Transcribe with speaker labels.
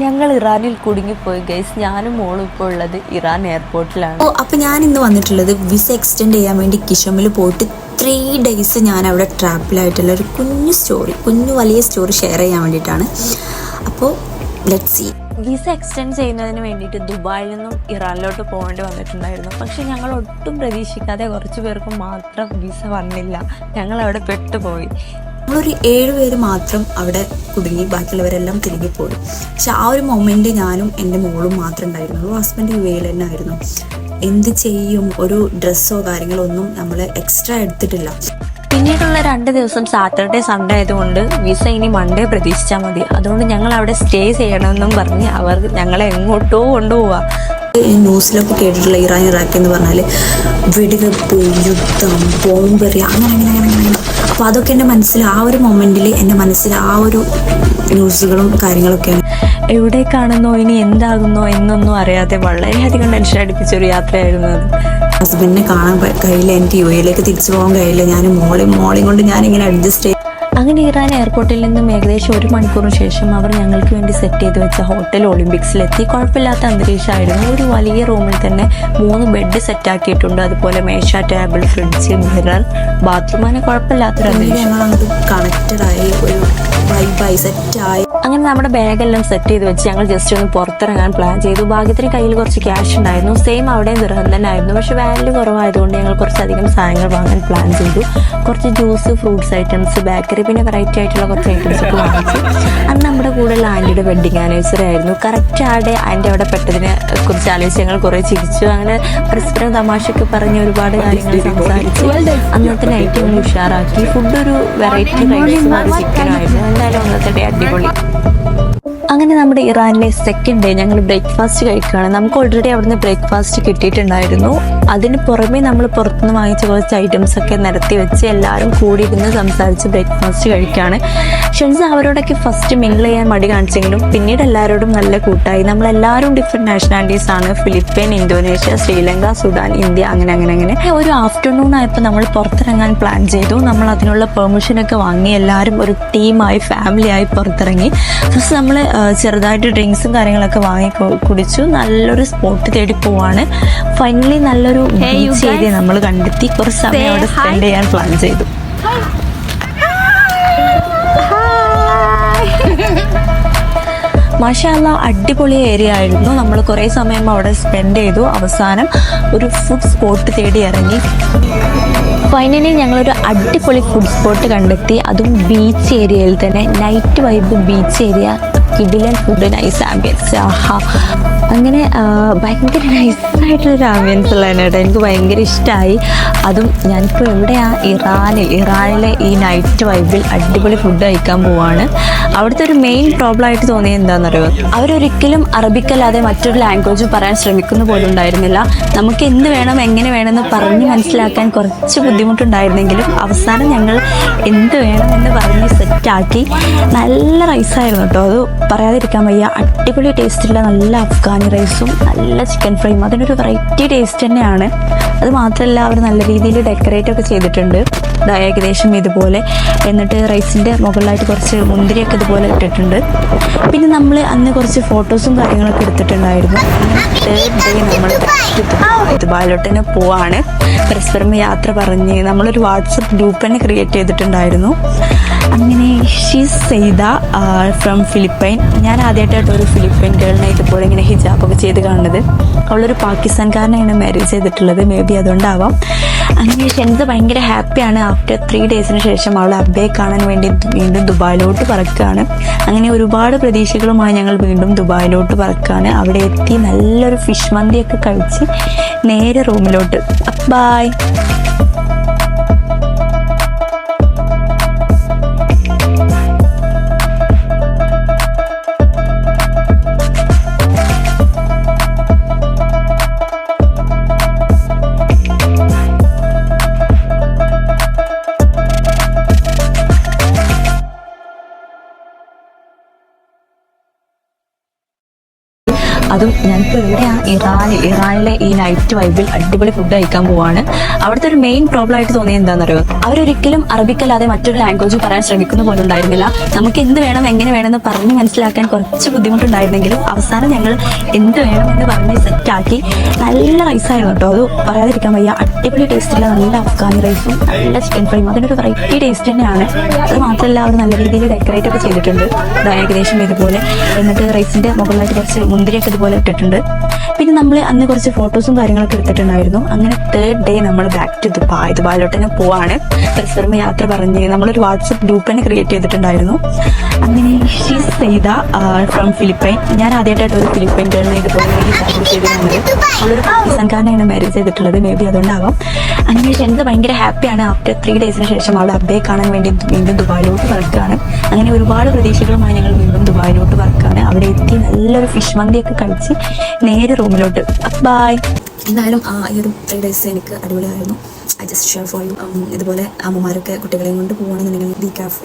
Speaker 1: ഞങ്ങൾ ഇറാനിൽ കുടുങ്ങിപ്പോയി ഗൈസ് ഞാനും മോളും ഇപ്പോൾ ഉള്ളത് ഇറാൻ എയർപോർട്ടിലാണ്
Speaker 2: ഓ അപ്പോൾ ഞാൻ ഇന്ന് വന്നിട്ടുള്ളത് വിസ എക്സ്റ്റെൻഡ് ചെയ്യാൻ വേണ്ടി കിഷമിൽ പോയിട്ട് ത്രീ ഡേയ്സ് ഞാൻ അവിടെ ട്രാപ്പിലായിട്ടുള്ള ഒരു കുഞ്ഞു സ്റ്റോറി കുഞ്ഞു വലിയ സ്റ്റോറി ഷെയർ ചെയ്യാൻ വേണ്ടിയിട്ടാണ്. അപ്പോൾ ലെറ്റ് സി
Speaker 1: വിസ എക്സ്റ്റെൻഡ് ചെയ്യുന്നതിന് വേണ്ടിയിട്ട് ദുബായിൽ നിന്നും ഇറാനിലോട്ട് പോകേണ്ടി വന്നിട്ടുണ്ടായിരുന്നു. പക്ഷെ ഞങ്ങൾ ഒട്ടും പ്രതീക്ഷിക്കാതെ കുറച്ച് പേർക്ക് മാത്രം വിസ വന്നില്ല. ഞങ്ങൾ അവിടെ പെട്ടുപോയി.
Speaker 2: നമ്മളൊരു ഏഴുപേര് മാത്രം അവിടെ കുടുങ്ങി ബാക്കിയുള്ളവരെല്ലാം തിരികെ പോയി. പക്ഷെ ആ ഒരു മൊമെന്റ് ഞാനും എന്റെ മോളും മാത്രം ഉണ്ടായിരുന്നുള്ളൂ. ഹസ്ബൻഡ് യു എയിൽ തന്നെ ആയിരുന്നു. എന്ത് ചെയ്യും? ഒരു ഡ്രസ്സോ കാര്യങ്ങളോ ഒന്നും നമ്മൾ എക്സ്ട്രാ എടുത്തിട്ടില്ല.
Speaker 1: പിന്നീടുള്ള രണ്ട് ദിവസം സാറ്റർഡേ സൺഡേ ആയതുകൊണ്ട് വിസ ഇനി മൺഡേ പ്രതീക്ഷിച്ചാൽ മതി. അതുകൊണ്ട് ഞങ്ങൾ അവിടെ സ്റ്റേ ചെയ്യണമെന്നും പറഞ്ഞ് അവർ ഞങ്ങളെ എങ്ങോട്ടോ കൊണ്ടുപോവാ.
Speaker 2: ഈ ന്യൂസിലൊക്കെ കേട്ടിട്ടുള്ള ഇറാൻ ഇറാഖ് എന്ന് പറഞ്ഞാൽ വെടിവെപ്പ് യുദ്ധം ബോംബെറി അങ്ങനെ അങ്ങനെ അങ്ങനെ അങ്ങനെ അപ്പോൾ അതൊക്കെ എന്റെ മനസ്സിൽ ആ ഒരു മൊമെന്റിൽ എന്റെ മനസ്സിൽ ആ ഒരു ന്യൂസുകളും കാര്യങ്ങളൊക്കെയാണ്.
Speaker 1: എവിടേക്കാണെന്നോ ഇനി എന്താകുന്നോ എന്നൊന്നും അറിയാതെ വളരെയധികം ടെൻഷൻ അടിപ്പിച്ച ഒരു യാത്രയായിരുന്നു അത്.
Speaker 2: ഹസ്ബൻഡിനെ കാണാൻ കഴിയില്ല എനിക്ക് യു എയിലേക്ക് തിരിച്ചു പോകാൻ കഴിയില്ല. ഞാൻ മോളെയും മോളെയും കൊണ്ട് ഞാനിങ്ങനെ അഡ്ജസ്റ്റ് ചെയ്ത്
Speaker 1: അങ്ങനെ ഇറാൻ എയർപോർട്ടിൽ നിന്നും ഏകദേശം ഒരു മണിക്കൂറിന് ശേഷം അവർ ഞങ്ങൾക്ക് വേണ്ടി സെറ്റ് ചെയ്ത് വെച്ച ഹോട്ടൽ ഒളിമ്പിക്സിലെത്തി കുഴപ്പമില്ലാത്ത അന്തരീക്ഷമായിരുന്നു. ഒരു വലിയ റൂമിൽ തന്നെ മൂന്ന് ബെഡ് സെറ്റ് ആക്കിയിട്ടുണ്ട്. അതുപോലെ മേശ ടേബിൾ ഫ്രിഡ്ജ് മിറർ ബാത്റൂം അങ്ങനെ കുഴപ്പമില്ലാത്തൊരു അന്തരീക്ഷം.
Speaker 2: ഞങ്ങൾ അങ്ങോട്ട് കണക്റ്റഡ് ആയി. ഒരു വൈബായി സെറ്റായി
Speaker 1: അങ്ങനെ നമ്മുടെ ബാഗെല്ലാം സെറ്റ് ചെയ്ത് വെച്ച് ഞങ്ങൾ ജസ്റ്റ് ഒന്ന് പുറത്തിറങ്ങാൻ പ്ലാൻ ചെയ്തു. ഭാഗ്യത്തിന് കയ്യിൽ കുറച്ച് ക്യാഷ് ഉണ്ടായിരുന്നു. സെയിം അവിടെ ദൃഹം തന്നെ ആയിരുന്നു. പക്ഷെ വാല്യൂ കുറവായതുകൊണ്ട് ഞങ്ങൾ കുറച്ചധികം സാധനങ്ങൾ വാങ്ങാൻ പ്ലാൻ ചെയ്തു. കുറച്ച് ജ്യൂസ് ഫ്രൂട്ട്സ് ഐറ്റംസ് ബേക്കറി പിന്നെ വെറൈറ്റി ആയിട്ടുള്ള കുറച്ച് ഐറ്റംസ് ഒക്കെ വാങ്ങിച്ചു. അന്ന് നമ്മുടെ കൂടെയുള്ള ആന്റിയുടെ വെഡിങ് ആനിവേഴ്സറി ആയിരുന്നു. കറക്റ്റ് ആടെ ആന്റി അവിടെ പെട്ടതിനെ കുറിച്ച് ആലോചിച്ച് ഞങ്ങൾ കുറേ ചിരിച്ചു. അങ്ങനെ പരസ്പരം തമാശയൊക്കെ പറഞ്ഞ് ഒരുപാട് കാര്യങ്ങൾ സംസാരിച്ചു. അന്നത്തെ നൈറ്റ് ഞങ്ങൾ ഉഷാറാക്കി. ഫുഡ് ഒരു വെറൈറ്റി റൈസും ചിക്കനും ആയിരുന്നു. എന്തായാലും അന്നത്തെ ഡേ അടിപൊളി. അങ്ങനെ നമ്മുടെ ഇറാനിലെ സെക്കൻഡ് ഡേ ഞങ്ങൾ ബ്രേക്ക്ഫാസ്റ്റ് കഴിക്കുകയാണ്. നമുക്ക് ഓൾറെഡി അവിടുന്ന് ബ്രേക്ക്ഫാസ്റ്റ് കിട്ടിയിട്ടുണ്ടായിരുന്നു. അതിന് പുറമെ നമ്മൾ പുറത്തുനിന്ന് വാങ്ങിച്ച കുറച്ച് ഐറ്റംസ് ഒക്കെ നിരത്തി വെച്ച് എല്ലാവരും കൂടി ഇരുന്ന് സംസാരിച്ച് ബ്രേക്ക്ഫാസ്റ്റ് കഴിക്കുകയാണ്. ഷെൻസ് അവരോടൊക്കെ ഫസ്റ്റ് മിങ്കിൾ ചെയ്യാൻ മടി കാണിച്ചെങ്കിലും പിന്നീട് എല്ലാവരോടും നല്ല കൂട്ടായി. നമ്മളെല്ലാവരും ഡിഫറെന്റ് നാഷണാലിറ്റീസ് ആണ്. Philippine Indonesia Sri Lanka Sudan India അങ്ങനെ അങ്ങനെ അങ്ങനെ. ഒരു ആഫ്റ്റർനൂൺ ആയപ്പോൾ നമ്മൾ പുറത്തിറങ്ങാൻ പ്ലാൻ ചെയ്തു. നമ്മൾ അതിനുള്ള പെർമിഷനൊക്കെ വാങ്ങി എല്ലാവരും ഒരു ടീമായി ഫാമിലിയായി പുറത്തിറങ്ങി. ഫസ്റ്റ് നമ്മൾ ചെറുതായിട്ട് ഡ്രിങ്ക്സും കാര്യങ്ങളൊക്കെ വാങ്ങി കുടിച്ചു. നല്ലൊരു സ്പോട്ട് തേടി പോവാണ്. ഫൈനലി നല്ലൊരു ബീച്ച് ഏരിയ നമ്മൾ കണ്ടെത്തി. കുറച്ച് സമയം അവിടെ സ്പെൻഡ് ചെയ്യാൻ പ്ലാൻ ചെയ്തു. മാഷാല്ല അടിപൊളി ഏരിയ ആയിരുന്നു. നമ്മൾ കുറേ സമയം അവിടെ സ്പെൻഡ് ചെയ്തു. അവസാനം ഒരു ഫുഡ് സ്പോട്ട് തേടി ഇറങ്ങി. ഫൈനലി ഞങ്ങളൊരു അടിപൊളി ഫുഡ് സ്പോട്ട് കണ്ടെത്തി. അതും ബീച്ച് ഏരിയയിൽ തന്നെ. നൈറ്റ് വൈബ് ബീച്ച് ഏരിയ കിഡിലൻ ഫുഡ് നൈസ് ആംബിയൻസ് ആഹാ. അങ്ങനെ ഭയങ്കര നൈസായിട്ടുള്ളൊരു ആംബിയൻസ് ഉള്ളതാണ് കേട്ടോ. എനിക്ക് ഭയങ്കര ഇഷ്ടമായി അതും ഞാനിപ്പോൾ എവിടെയാണ് ഇറാനിൽ ഇറാനിലെ ഈ നൈറ്റ് വൈബിൽ അടിപൊളി ഫുഡ് കഴിക്കാൻ പോവാണ്. അവിടുത്തെ ഒരു മെയിൻ പ്രോബ്ലം ആയിട്ട് തോന്നിയത് എന്താണെന്നറിയോ അവരൊരിക്കലും അറബിക്കല്ലാതെ മറ്റൊരു ലാംഗ്വേജ് പറയാൻ ശ്രമിക്കുന്ന പോലും ഉണ്ടായിരുന്നില്ല. നമുക്ക് എന്ത് വേണം എങ്ങനെ വേണമെന്ന് പറഞ്ഞ് മനസ്സിലാക്കാൻ കുറച്ച് ബുദ്ധിമുട്ടുണ്ടായിരുന്നെങ്കിലും അവസാനം ഞങ്ങൾ എന്ത് വേണമെന്ന് പറഞ്ഞ് സെറ്റാക്കി നല്ല റൈസായിരുന്നു കേട്ടോ. അത് പറയാതിരിക്കാൻ വയ്യ. അടിപൊളി ടേസ്റ്റുള്ള നല്ല അഫ്ഗാനി റൈസും നല്ല ചിക്കൻ ഫ്രൈയും അതിനൊരു വെറൈറ്റി ടേസ്റ്റ് തന്നെയാണ്. അത് മാത്രമല്ല അവർ നല്ല രീതിയിൽ ഡെക്കറേറ്റ് ഒക്കെ ചെയ്തിട്ടുണ്ട്. ഏകദേശം ഇതുപോലെ. എന്നിട്ട് റൈസിന്റെ മുകളിലായിട്ട് കുറച്ച് മുന്തിരിയൊക്കെ ഇതുപോലെ ഇട്ടിട്ടുണ്ട്. പിന്നെ നമ്മൾ അന്ന് കുറച്ച് ഫോട്ടോസും കാര്യങ്ങളൊക്കെ എടുത്തിട്ടുണ്ടായിരുന്നു. നമ്മൾ ദുബായിലോട്ട് തന്നെ പോവാണ്. പരസ്പരം യാത്ര പറഞ്ഞ് നമ്മളൊരു വാട്സപ്പ് ഗ്രൂപ്പ് തന്നെ ക്രിയേറ്റ് ചെയ്തിട്ടുണ്ടായിരുന്നു. അങ്ങനെ ഷീസ് സെയ്ത ഫ്രം ഫിലിപ്പൈൻ ഞാൻ ആദ്യമായിട്ടായിട്ട് ഒരു ഫിലിപ്പൈൻ ഗേളിനെ ഇതുപോലെ ഇങ്ങനെ ഹിജാബൊക്കെ ചെയ്ത് കാണുന്നത്. അവളൊരു പാകിസ്ഥാൻകാരനെയാണ് മാരേജ് ചെയ്തിട്ടുള്ളത്. മേ ബി അതുകൊണ്ടാവാം. അങ്ങനെ ഷെൻസ് ഭയങ്കര ഹാപ്പിയാണ് ആഫ്റ്റർ ത്രീ ഡേയ്സിന് ശേഷം അവൾ അബ്ബയെ കാണാൻ വേണ്ടി വീണ്ടും ദുബായിലോട്ട് പറക്കുകയാണ് അങ്ങനെ ഒരുപാട് പ്രതീക്ഷകളുമായി ഞങ്ങൾ വീണ്ടും ദുബായിലോട്ട് പറക്കുകയാണ് അവിടെ എത്തി നല്ലൊരു ഫിഷ് മന്തിയൊക്കെ കഴിച്ച് നേരെ റൂമിലോട്ട് ബൈ അതും ഞങ്ങൾക്ക് എവിടെയാണ് ഇറാനിൽ ഇറാനിലെ ഈ നൈറ്റ് വൈബിൽ അടിപൊളി ഫുഡ് കഴിക്കാൻ പോവാണ്. അവിടുത്തെ ഒരു മെയിൻ പ്രോബ്ലം ആയിട്ട് തോന്നിയത് എന്താണെന്നറിയോ അവരൊരിക്കലും അറബിക്കല്ലാതെ മറ്റൊരു ലാംഗ്വേജ് പറയാൻ ശ്രമിക്കുന്ന പോലെ ഉണ്ടായിരുന്നില്ല. നമുക്ക് എന്ത് വേണം എങ്ങനെ വേണമെന്ന് പറഞ്ഞ് മനസ്സിലാക്കാൻ കുറച്ച് ബുദ്ധിമുട്ടുണ്ടായിരുന്നെങ്കിലും അവസാനം ഞങ്ങൾ എന്ത് വേണം എന്ന് പറഞ്ഞ് സെറ്റാക്കി നല്ല റൈസായിരുന്നു കേട്ടോ. അത് പറയാതിരിക്കാൻ വയ്യ. അടിപൊളി ടേസ്റ്റുള്ള നല്ല അഫ്ഗാനി റൈസും നല്ല ചിക്കൻ ഫ്രൈയും അതിനൊരു വെറൈറ്റി ടേസ്റ്റ് തന്നെയാണ്. അത് മാത്രമല്ല അവർ നല്ല രീതിയിൽ ഡെക്കറേറ്റ് ഒക്കെ ചെയ്തിട്ടുണ്ട്. ഏകദേശം ഇതുപോലെ. എന്നിട്ട് റൈസിന്റെ മുകളിലായിട്ട് കുറച്ച് മുന്തിരിയൊക്കെ ഇതുപോലെ ഇട്ടിട്ടുണ്ട്. പിന്നെ നമ്മൾ അന്ന് കുറച്ച് ഫോട്ടോസും കാര്യങ്ങളൊക്കെ എടുത്തിട്ടുണ്ടായിരുന്നു. അങ്ങനെ തേർഡ് ഡേ നമ്മൾ ബാക്ക് ടു ദുബായ് ദുബായിലോട്ട് തന്നെ പോവാണ്. പരിസരമ യാത്ര പറഞ്ഞ് നമ്മളൊരു വാട്സപ്പ് ഗ്രൂപ്പ് തന്നെ ക്രിയേറ്റ് ചെയ്തിട്ടുണ്ടായിരുന്നു. അങ്ങനെ ഷീ സെയ്ത ഫ്രം ഫിലിപ്പൈൻ ഞാൻ ആദ്യമായിട്ടായിട്ട് ഒരു ഫിലിപ്പൈൻ ഗേളിനെ ഇതുപോലെ ചെയ്തിരുന്നത് അവളൊരു പാകിസ്ഥാൻകാരനാണ് മാരേജ് ചെയ്തിട്ടുള്ളത്. മേ ബി അതുകൊണ്ടാവാം. അങ്ങനെ ഷെൻസ് ഭയങ്കര ഹാപ്പിയാണ് ആഫ്റ്റർ ത്രീ ഡേയ്സിന് ശേഷം അവളെ അബ്ബയെ കാണാൻ വേണ്ടി വീണ്ടും ദുബായിലോട്ട് പറക്കുകയാണ് അങ്ങനെ ഒരുപാട് പ്രതീക്ഷകളുമായി ഞങ്ങൾ വീണ്ടും ദുബായിലോട്ട് പറക്കുകയാണ് അവിടെ എത്തി നല്ലൊരു ഫിഷ് മന്തിയൊക്കെ കഴിച്ച് നേരെ റൂമിലോട്ട്. ബൈ
Speaker 2: എന്തായാലും ആ ഈ ഒരു ത്രീ ഡേയ്സ് എനിക്ക് അടിപൊളിയായിരുന്നു. I just share for you ഇതുപോലെ അമ്മമാരൊക്കെ കുട്ടികളെയും കൊണ്ട് പോകുകയാണെന്നുണ്ടെങ്കിൽ ബി കാഫ്